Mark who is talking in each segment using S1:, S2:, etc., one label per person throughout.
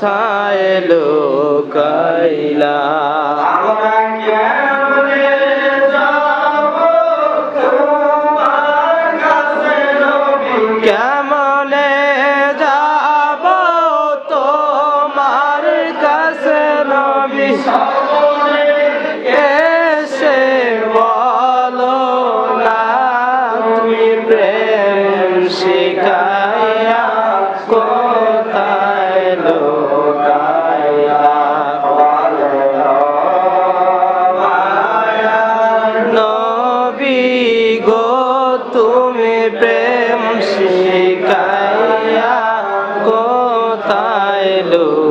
S1: কোথায় লোকাইলা? কেমনে যাব তোমার কাছে নবী? এসে বলো না তুমি প্রেম শিকা
S2: বলো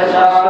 S2: Amen.